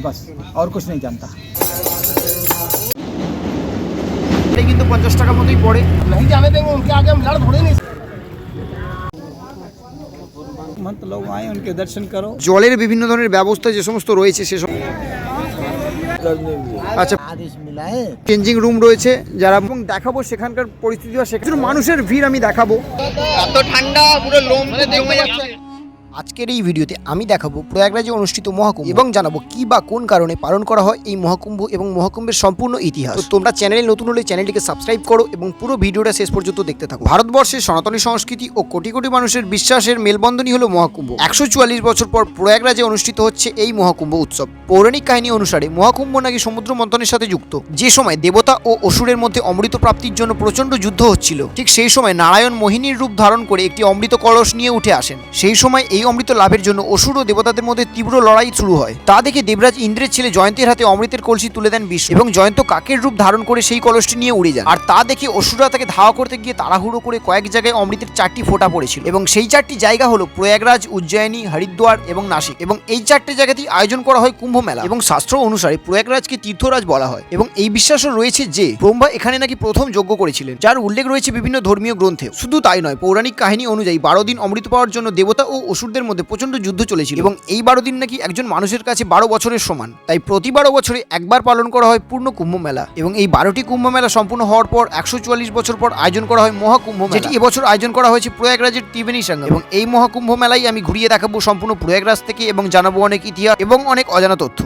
बस और कुछ नहीं जानता এটা কিন্তু পঞ্চাশ টাকা মতোই পড়ে नहीं जाने देंगे उनके आगे हम लड़ थोड़ी नहीं मंत लोग आए उनके दर्शन करो জলের বিভিন্ন ধরনের ব্যবস্থা যে সমস্ত রয়েছে সেসব আচ্ছা आदेश मिला है চেঞ্জিং রুম রয়েছে যারা এবং দেখাবো সেখানকার পরিস্থিতি বা সেখানে মানুষের ভিড় আমি দেখাবো এত ঠান্ডা পুরো লোম জমে যাচ্ছে আজকের এই ভিডিওতে আমি দেখাবো প্রয়াগরাজে অনুষ্ঠিত মহাকুম্ভ এবং জানাব কি বা কোন কারণে পালন করা হয় এই মহাকুম্ভ এবং মহাকুম্ভের সম্পূর্ণ ইতিহাস। তো তোমরা চ্যানেলে নতুন হলে চ্যানেলটিকে সাবস্ক্রাইব করো এবং পুরো ভিডিওটা শেষ পর্যন্ত দেখতে থাকো। ভারতবর্ষের সনাতনী সংস্কৃতি ও কোটি কোটি মানুষের বিশ্বাসের মেলবন্ধনই হলো মহাকুম্ভ। একশো চুয়াল্লিশ বছর পর প্রয়াগরাজে অনুষ্ঠিত হচ্ছে এই মহাকুম্ভ উৎসব। পৌরাণিক কাহিনী অনুসারে মহাকুম্ভ নাকি সমুদ্র মন্থনের সাথে যুক্ত। যে সময় দেবতা ও অসুরের মধ্যে অমৃত প্রাপ্তির জন্য প্রচণ্ড যুদ্ধ হচ্ছিল। ঠিক সেই সময় নারায়ণ মোহিনীর রূপ ধারণ করে একটি অমৃত কলস নিয়ে উঠে আসেন। সেই সময় এই অমৃত লাভের জন্য অসুর ও দেবতাদের মধ্যে তীব্র লড়াই শুরু হয়। তা দেখে দেবরাজ ইন্দ্রের ছেলে জয়ন্তের হাতে অমৃতের কলসি তুলে দেন বিষ্ণু এবং জয়ন্ত কাকের রূপ ধারণ করে সেই কলসটি নিয়ে উড়ে যান। আর তা দেখে অসুররা তাকে ধাওয়া করতে গিয়ে তাড়াহুড়ো করে কয়েক জায়গায় অমৃতের চারটি ফোঁটা পড়েছিল এবং সেই চারটি জায়গা হলো প্রয়াগরাজ, উজ্জয়িনী, হরিদ্বার এবং নাসিক এবং এই চারটি জায়গাতেই আয়োজন করা হয় কুম্ভ মেলা এবং শাস্ত্র অনুসারে প্রয়াগরাজকে তীর্থরাজ বলা হয় এবং এই বিশ্বাসও রয়েছে যে ব্রহ্মা এখানে নাকি প্রথম যজ্ঞ করেছিলেন, যার উল্লেখ রয়েছে বিভিন্ন ধর্মীয় গ্রন্থে শুধু তাই নয়, পৌরাণিক কাহিনী অনুযায়ী বারো দিন অমৃত পাওয়ার জন্য দেবতা ও অসুরদের মধ্যে প্রচণ্ড যুদ্ধ চলেছিল এবং এই বারো দিন নাকি একজন মানুষের কাছে বারো বছরের সমান। তাই প্রতি বারো বছরে একবার পালন করা হয় পূর্ণ কুম্ভ মেলা এবং এই বারোটি কুম্ভ মেলা সম্পূর্ণ হওয়ার পর একশো চুয়াল্লিশ বছর পর আয়োজন করা হয় মহাকুম্ভ যেটি এবছর আয়োজন করা হয়েছে প্রয়াগরাজের ত্রিবেণী সঙ্গে এবং এই মহাকুম্ভ মেলায় আমি ঘুরিয়ে দেখাবো সম্পূর্ণ প্রয়াগরাজ থেকে এবং জানাব অনেক ইতিহাস এবং অনেক অজানা তথ্য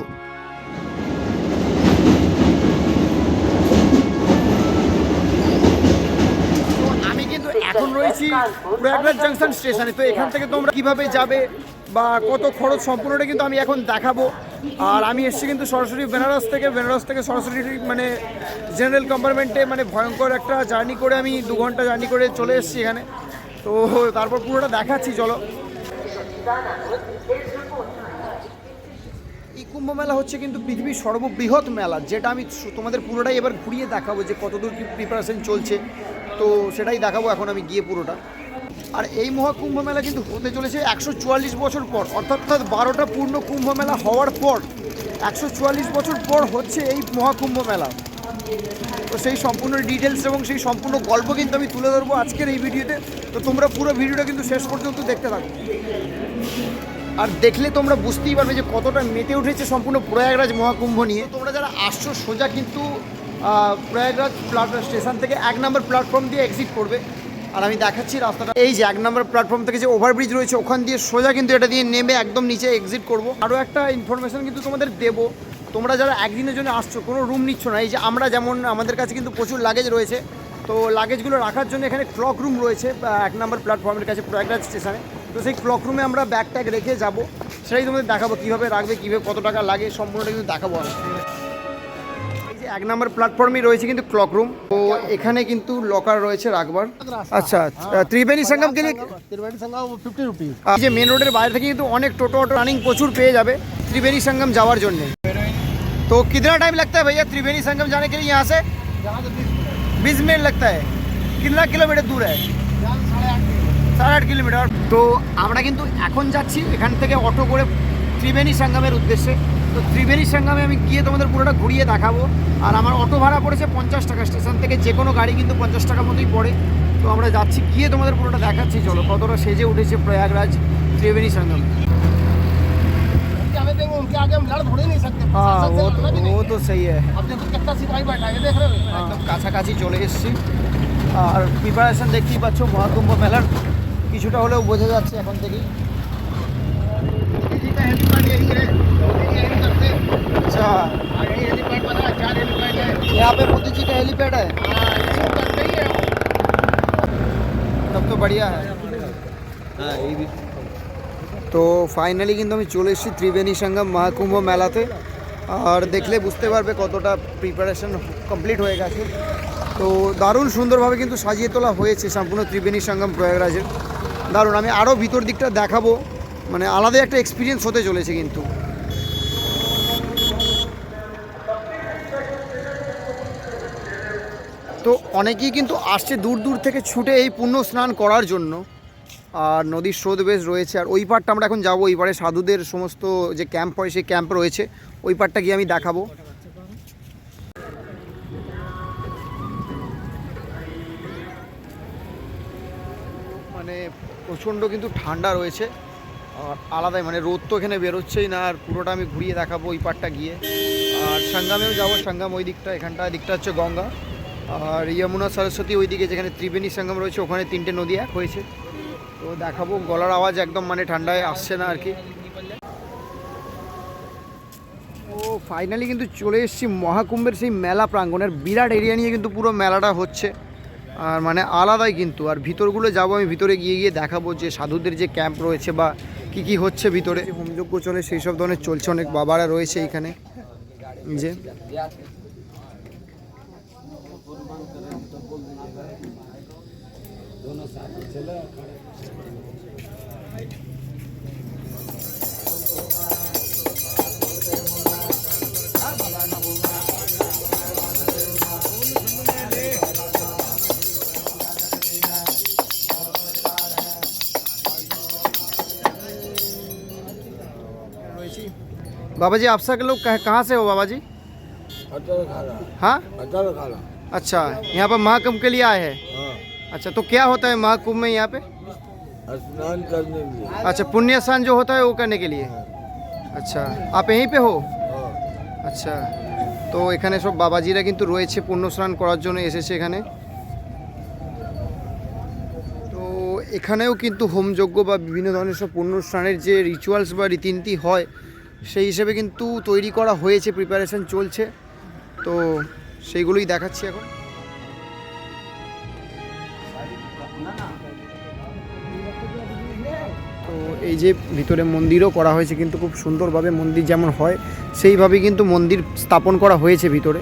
আমি কিন্তু এখন রয়েছি প্রয়াগরাজ জাংশন স্টেশনে। তো এখান থেকে তোমরা কীভাবে যাবে বা কত খরচ সম্পূর্ণটা কিন্তু আমি এখন দেখাবো। আর আমি এসেছি কিন্তু সরাসরি বেনারস থেকে। বেনারস থেকে সরাসরি মানে জেনারেল কম্পার্টমেন্টে মানে ভয়ঙ্কর একটা জার্নি করে আমি দু ঘণ্টা জার্নি করে চলে এসেছি এখানে। তো তারপর পুরোটা দেখাচ্ছি, চলো। কুম্ভ মেলা হচ্ছে কিন্তু পৃথিবীর সর্ববৃহৎ মেলা, যেটা আমি তোমাদের পুরোটাই এবার ঘুরিয়ে দেখাবো যে কতদূর কি প্রিপারেশন চলছে। তো সেটাই দেখাবো এখন আমি গিয়ে পুরোটা। আর এই মহাকুম্ভ মেলা কিন্তু হতে চলেছে একশো চুয়াল্লিশ বছর পর, অর্থাৎ বারোটা পূর্ণ কুম্ভ মেলা হওয়ার পর, একশো চুয়াল্লিশ বছর পর হচ্ছে এই মহাকুম্ভ মেলা। তো সেই সম্পূর্ণ ডিটেলস এবং সেই সম্পূর্ণ গল্প কিন্তু আমি তুলে ধরবো আজকের এই ভিডিওতে। তো তোমরা পুরো ভিডিওটা কিন্তু শেষ পর্যন্ত দেখতে থাকো। আর দেখলে তোমরা বুঝতেই পারবে যে কতটা মেতে উঠেছে সম্পূর্ণ প্রয়াগরাজ মহাকুম্ভ নিয়ে। তোমরা যারা আসছো, সোজা কিন্তু প্রয়াগরাজ প্লাট স্টেশন থেকে এক নম্বর প্ল্যাটফর্ম দিয়ে এক্সিট করবে। আর আমি দেখাচ্ছি রাস্তাটা। এই যে এক নম্বর প্ল্যাটফর্ম থেকে যে ওভারব্রিজ রয়েছে, ওখান দিয়ে সোজা কিন্তু এটা দিয়ে নেমে একদম নিচে এক্সিট করব। আরও একটা ইনফরমেশন কিন্তু তোমাদের দেবো। তোমরা যারা একদিনের জন্য আসছো, কোনো রুম নিচ্ছ না। এই যে আমরা যেমন, আমাদের কাছে কিন্তু প্রচুর লাগেজ রয়েছে। তো লাগেজগুলো রাখার জন্য এখানে ক্লক রুম রয়েছে এক নম্বর প্ল্যাটফর্মের কাছে প্রয়াগরাজ স্টেশনে। তো সেই ক্লক রুমে আমরা ব্যাগ ট্যাগ রেখে যাব সেটাই তোমাদের দেখাবো কীভাবে রাখবে কীভাবে কত টাকা লাগে সম্পূর্ণটা কিন্তু দেখাবো আমি এই যে এক নম্বর প্ল্যাটফর্মে রয়েছে কিন্তু ক্লক রুম তো এখানে কিন্তু লকার রয়েছে রাখবার আচ্ছা ত্রিবেণী সঙ্গম কে লিয়ে त्रिवेणी संघ वो फिफ्टी रुपीज এই যে মেন রোডের বাইরে থেকে কিন্তু অনেক টোটো অটো রানিং প্রচুর পেয়ে যাবে त्रिवेणी संगम যাওয়ার জন্য तो कितना टाइम लगता है भैया त्रिवेणी संगम जाने के लिए यहाँ से बीस मिनट लगता है कितना किलोमीटर दूर है সাড়ে আট কিলোমিটার তো আমরা কিন্তু এখন যাচ্ছি এখান থেকে অটো করে ত্রিবেণী সঙ্গমের উদ্দেশ্যে তো ত্রিবেণী সঙ্গমে আমি গিয়ে তোমাদের পুরোটা ঘুরিয়ে দেখাবো আর আমার অটো ভাড়া পড়েছে পঞ্চাশ টাকা স্টেশন থেকে যে কোনো গাড়ি কিন্তু পঞ্চাশ টাকা মতোই পড়ে তো আমরা যাচ্ছি গিয়ে তোমাদের পুরোটা দেখাচ্ছি চলো কতটা সেজে উঠেছে প্রয়াগরাজ ত্রিবেণী সঙ্গম जाने देंगे उनके आगे हम लड़ थोड़ी नहीं सकते हाँ प्रशासन से वो लड़ना भी तो नहीं। वो तो सही है अब देखो कितना सिपाही बैठा है ये देख रहे हो একদম কাছাকাছি চলে এসেছি আর প্রিপারেশন দেখতেই পাচ্ছ মহাকুম্ভ মেলার কিছুটা হলেও বোঝা যাচ্ছে এখন থেকেই दिल्ली का हेलीपैड यही है यही करते हैं। अच्छा और यही हेलीपैड बना है चार हेलीपैड है यहाँ पे मोदी जी का हेलीपैड है हाँ ये सब करते ही है তব তো बढ़िया है তো ফাইনালি কিন্তু আমি চলে এসেছি ত্রিবেণী সঙ্গম মহাকুম্ভ মেলাতে আর দেখলে বুঝতে পারবে কতটা প্রিপারেশন কমপ্লিট হয়ে গেছে তো দারুণ সুন্দরভাবে কিন্তু সাজিয়ে তোলা হয়েছে সম্পূর্ণ ত্রিবেণী সঙ্গম প্রয়াগরাজের দারুণ, আমি আরও ভিতর দিকটা দেখাবো। মানে আলাদা একটা এক্সপিরিয়েন্স হতে চলেছে কিন্তু। তো অনেকেই কিন্তু আসছে দূর দূর থেকে ছুটে এই পুণ্য স্নান করার জন্য। আর নদীর স্রোত বেশ রয়েছে। আর ওই পারটা আমরা এখন যাব, ওই পারে সাধুদের সমস্ত যে ক্যাম্প হয়, সেই ক্যাম্প রয়েছে। ওই পারটা গিয়ে আমি দেখাবো। প্রচণ্ড কিন্তু ঠান্ডা রয়েছে। আর আলাদাই মানে রোদ তো এখানে বেরোচ্ছেই না, আর পুরোটা আমি ঘুরিয়ে দেখাবো ওই পারটা গিয়ে। আর সঙ্গামেও যাব, সঙ্গাম ওই দিকটা, এখানটা দিকটা হচ্ছে গঙ্গা। আর যমুনা সরস্বতী ওই দিকে যেখানে ত্রিবেণী সঙ্গম রয়েছে, ওখানে তিনটে নদী এক হয়েছে। তো দেখাবো, গলার আওয়াজ একদম মানে ঠান্ডায় আসছে না আর কি। ও ফাইনালি কিন্তু চলে এসেছি মহাকুম্ভের সেই মেলা প্রাঙ্গণের বিরাট এরিয়া নিয়ে কিন্তু পুরো মেলাটা হচ্ছে। আর মানে আলাদাই কিন্তু। আর ভিতরগুলো যাব আমি, ভিতরে গিয়ে গিয়ে দেখাবো যে সাধুদের যে ক্যাম্প রয়েছে বা কি কি হচ্ছে ভিতরে। হোমযোগ্য চলে, সেই সব ধরনের চলছে, অনেক বাবারা রয়েছে এখানে। যে। बाबा जी आप सब लोग कह- कहाँ से हो बाबा जी अचार खाना हाँ अचार खाना अच्छा यहाँ पर महाकुंभ के लिए आए हैं हाँ अच्छा तो क्या होता है महाकुंभ में यहाँ पे स्नान करने के लिए अच्छा पुण्य स्नान जो होता है वो करने के लिए अच्छा आप यहीं पे हो हाँ আচ্ছা তো এখানে সব বাবাজিরা কিন্তু রয়েছে পুণ্য স্নান করার জন্য এসেছে এখানে তো এখানেও কিন্তু হোমযজ্ঞ বা বিভিন্ন ধরনের সব পুণ্য স্নানের যে রিচুয়ালস বা রীতিনীতি হয় সেই হিসেবে কিন্তু তৈরি করা হয়েছে প্রিপারেশন চলছে। তো সেইগুলোই দেখাচ্ছি এখন। তো এই যে ভিতরে মন্দিরও করা হয়েছে, কিন্তু খুব সুন্দরভাবে মন্দির যেমন হয়, সেইভাবেই কিন্তু মন্দির স্থাপন করা হয়েছে ভিতরে।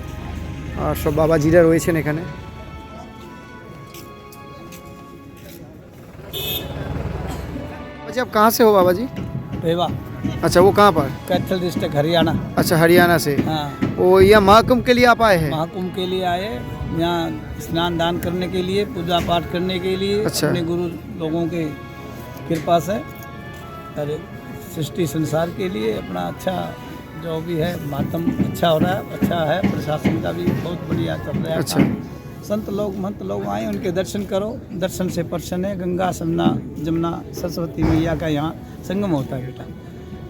আর সব বাবাজিরা রয়েছেন এখানে। আচ্ছা কাহা সে হো বাবাজি? अच्छा वो कहाँ पर? कैथल डिस्ट्रिक्ट हरियाणा। अच्छा हरियाणा से। हाँ। वो यह महाकुंभ के लिए आप आए हैं? महाकुंभ के लिए आए यहाँ स्नान दान करने के लिए पूजा पाठ करने के लिए अच्छा। अपने गुरु लोगों के कृपा से और सृष्टि संसार के लिए अपना अच्छा जो भी है मातम अच्छा हो रहा है अच्छा है प्रशासन का भी बहुत बढ़िया चल रहा है। अच्छा। संत लोग महंत लोग आए उनके दर्शन करो दर्शन से प्रसन्न है गंगा समना जमुना सरस्वती मैया का यहाँ संगम होता है बेटा।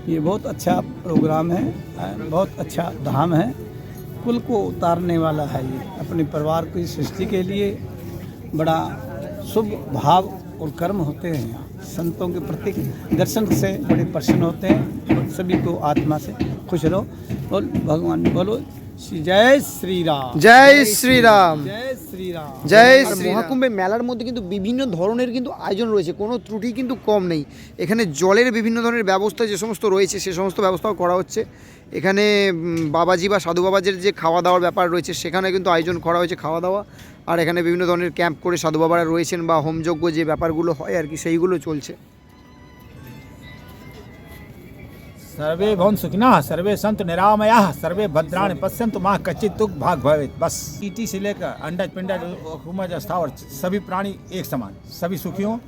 ये बहुत अच्छा प्रोग्राम है बहुत अच्छा धाम है। कुल को उतारने वाला है ये, अपने परिवार की सृष्टि के लिए बड़ा शुभ भाव और कर्म होते हैं यहाँ। संतों के प्रति दर्शन से बड़े प्रसन्न होते हैं, सभी को आत्मा से खुश रहो और भगवान बोलो জয় শ্রীরাম জয় শ্রীরাম জয় শ্রীরাম শ্রী মহাকুম্ভে মেলার মধ্যে কিন্তু বিভিন্ন ধরনের কিন্তু আয়োজন রয়েছে কোনো ত্রুটি কিন্তু কম নেই। এখানে জলের বিভিন্ন ধরনের ব্যবস্থা যে সমস্ত রয়েছে সে সমস্ত ব্যবস্থাও করা হচ্ছে। এখানে বাবাজি বা সাধু বাবাজের যে খাওয়া দাওয়ার ব্যাপার রয়েছে সেখানে কিন্তু আয়োজন করা হয়েছে খাওয়া দাওয়া আর এখানে বিভিন্ন ধরনের ক্যাম্প করে সাধু বাবারা রয়েছেন বা হোমযোগ্য যে ব্যাপারগুলো হয় আর কি সেইগুলো চলছে। सर्वे भवन सुखिनः सर्वे संत निरामयाः सर्वे भद्राणि पश्यन्तु माँ कच्चित दुख भाग भवेत बस ईटी से लेकर अंडज पिंडज हुमज स्थावर सभी प्राणी एक समान सभी सुखी हों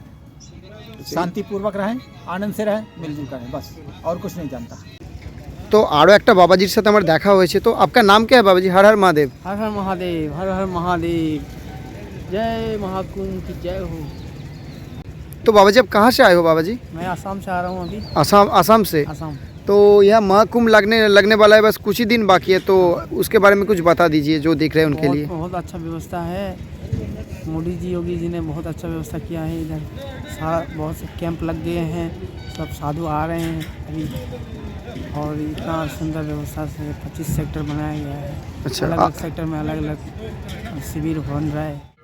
शांति पूर्वक रहें आनंद से रहें मिलजुल करें बस और कुछ नहीं जानता তো আরও একটা বাবাজির সাথে আমার দেখা হয়েছে তো আপনার নাম কে হ্যাঁ বাবাজি হর হর মহাদেব हर हर महादेव हर हर महादेव जय महाकुंभ की जय हो तो बाबा जी आप कहाँ से आए हो बाबा जी मैं आसाम से आ रहा हूँ अभी आसाम आसाम से आसाम तो यह महाकुंभ लगने लगने वाला है बस कुछ ही दिन बाकी है तो उसके बारे में कुछ बता दीजिए जो देख रहे हैं उनके बहुत, लिए। बहुत अच्छा व्यवस्था है। मोदी जी योगी जी ने बहुत अच्छा व्यवस्था किया है इधर। सारा बहुत से कैंप लग गए हैं सब साधु आ रहे हैं अभी। और इतना सुंदर व्यवस्था से पच्चीस सेक्टर बनाया गया है। अच्छा, अलग अलग सेक्टर में अलग अलग शिविर बन रहा है।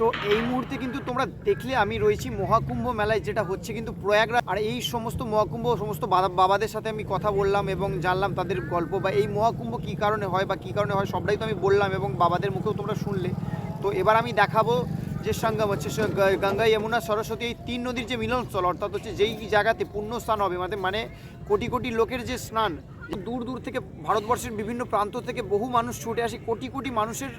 তো এই মুহূর্তে কিন্তু তোমরা দেখলে আমি রয়েছি মহাকুম্ভ মেলায়, যেটা হচ্ছে কিন্তু প্রয়াগরাজ। আর এই সমস্ত মহাকুম্ভ, সমস্ত বাবাদের সাথে আমি কথা বললাম এবং জানলাম তাদের গল্প বা এই মহাকুম্ভ কী কারণে হয় বা কী কারণে হয় সবটাই তো আমি বললাম এবং বাবাদের মুখেও তোমরা শুনলে। তো এবার আমি দেখাবো যে সঙ্গম হচ্ছে গঙ্গা, যমুনা, সরস্বতী এই তিন নদীর যে মিলনস্থল, অর্থাৎ হচ্ছে যেই জায়গাতে পুণ্য স্নান হবে মানে মানে কোটি কোটি লোকের যে স্নান দূর দূর থেকে ভারতবর্ষের বিভিন্ন প্রান্ত থেকে বহু মানুষ ছুটে আসে, কোটি কোটি মানুষের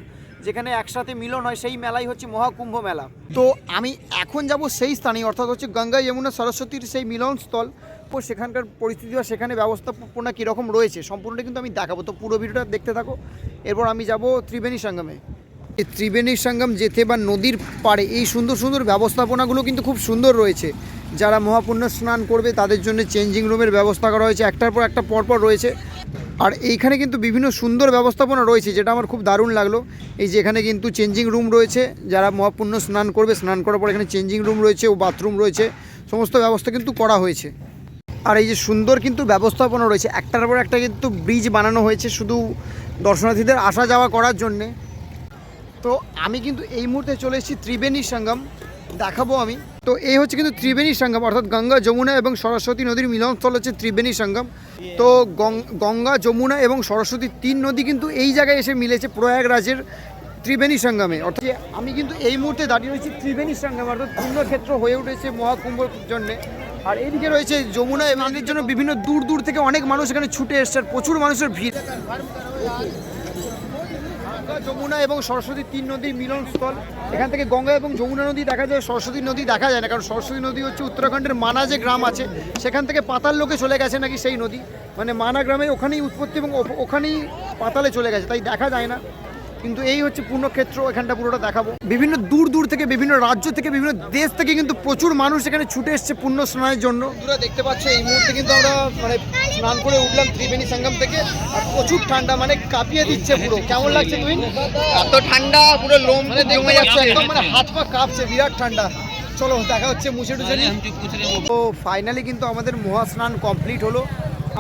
যেখানে একসাথে মিলন হয়, সেই মেলাই হচ্ছে মহাকুম্ভ মেলা। তো আমি এখন যাব সেই স্থানে অর্থাৎ হচ্ছে গঙ্গা, যমুনা, সরস্বতীর সেই মিলনস্থল। ও সেখানকার পরিস্থিতি বা সেখানে ব্যবস্থাপনা কীরকম রয়েছে, সম্পূর্ণটা কিন্তু আমি দেখাবো। তো পুরো ভিডিওটা দেখতে থাকো। এরপর আমি যাব ত্রিবেণী সঙ্গমে। এই ত্রিবেণী সঙ্গম যেতে বা নদীর পাড়ে এই সুন্দর সুন্দর ব্যবস্থাপনাগুলো কিন্তু খুব সুন্দর রয়েছে। যারা মহাপুণ্য স্নান করবে, তাদের জন্য চেঞ্জিং রুমের ব্যবস্থা করা হয়েছে। একটার পর একটা, পরপর রয়েছে। আর এইখানে কিন্তু বিভিন্ন সুন্দর ব্যবস্থাপনা রয়েছে, যেটা আমার খুব দারুণ লাগল। এই যে এখানে কিন্তু চেঞ্জিং রুম রয়েছে। যারা মহাপুণ্য স্নান করবে, স্নান করার পর এখানে চেঞ্জিং রুম রয়েছে ও বাথরুম রয়েছে। সমস্ত ব্যবস্থা কিন্তু করা হয়েছে। আর এই যে সুন্দর কিন্তু ব্যবস্থাপনা রয়েছে। একটার পর একটা কিন্তু ব্রিজ বানানো হয়েছে শুধু দর্শনার্থীদের আসা যাওয়া করার জন্যে। তো আমি কিন্তু এই মুহূর্তে চলে এসেছি ত্রিবেণী সঙ্গম। দেখাবো আমি। তো এই হচ্ছে কিন্তু ত্রিবেণী সঙ্গম, অর্থাৎ গঙ্গা, যমুনা এবং সরস্বতী নদীর মিলনস্থল হচ্ছে ত্রিবেণী সঙ্গম। তো গঙ্গা, যমুনা এবং সরস্বতী তিন নদী কিন্তু এই জায়গায় এসে মিলেছে প্রয়াগরাজের ত্রিবেণী সঙ্গমে। অর্থাৎ আমি কিন্তু এই মুহূর্তে দাঁড়িয়ে রয়েছি ত্রিবেণী সঙ্গম, অর্থাৎ পুণ্যক্ষেত্র হয়ে উঠেছে মহাকুম্ভর জন্যে। আর এদিকে রয়েছে যমুনা এবং জন্য বিভিন্ন দূর দূর থেকে অনেক মানুষ এখানে ছুটে এসছে প্রচুর মানুষের ভিড়। গঙ্গা, যমুনা এবং সরস্বতী তিন নদীর মিলনস্থল। এখান থেকে গঙ্গা এবং যমুনা নদী দেখা যায়, সরস্বতী নদী দেখা যায় না, কারণ সরস্বতী নদী হচ্ছে উত্তরাখণ্ডের মানা যে গ্রাম আছে। সেখান থেকে পাতাল লোকে চলে গেছে নাকি সেই নদী। মানে মানা গ্রামে ওখানেই উৎপত্তি এবং ওখানেই পাতালে চলে গেছে, তাই দেখা যায় না। কিন্তু এই হচ্ছে পূর্ণক্ষেত্র এখানটা পুরোটা দেখাবো। বিভিন্ন দূর দূর থেকে বিভিন্ন রাজ্য থেকে বিভিন্ন দেশ থেকে কিন্তু প্রচুর মানুষ এখানে ছুটে এসছে পুণ্য স্নানের জন্য। দূরে দেখতে পাচ্ছ এই মুহূর্তে কিন্তু আমরা মানে স্নান করে উঠলাম ত্রিবেণী সঙ্গম থেকে আর প্রচুর ঠান্ডা মানে কাঁপিয়ে দিচ্ছে পুরো। কেমন লাগছে তুমি এত ঠান্ডা পুরো লোম জমে যাচ্ছে। একদম মানে হাত পা কাঁপছে বিরাট ঠান্ডা। চলো দেখা হচ্ছে মুছে টুছে তো ফাইনালি কিন্তু আমাদের মহা স্নান কমপ্লিট হলো।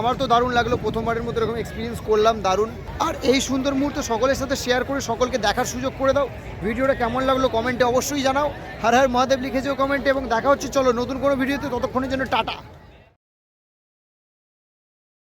আমার তো দারুণ লাগল প্রথমবারের মতো এরকম এক্সপিরিয়েন্স করলাম, দারুণ। আর এই সুন্দর মুহূর্ত সকলের সাথে শেয়ার করে সকলকে দেখার সুযোগ করে দাও। ভিডিওটা কেমন লাগল কমেন্টে অবশ্যই জানাও। হার হার মহাদেব লিখেছেও কমেন্টে এবং দেখা হচ্ছে, চলো নতুন কোনো ভিডিওতে ততক্ষণের জন্য টাটা।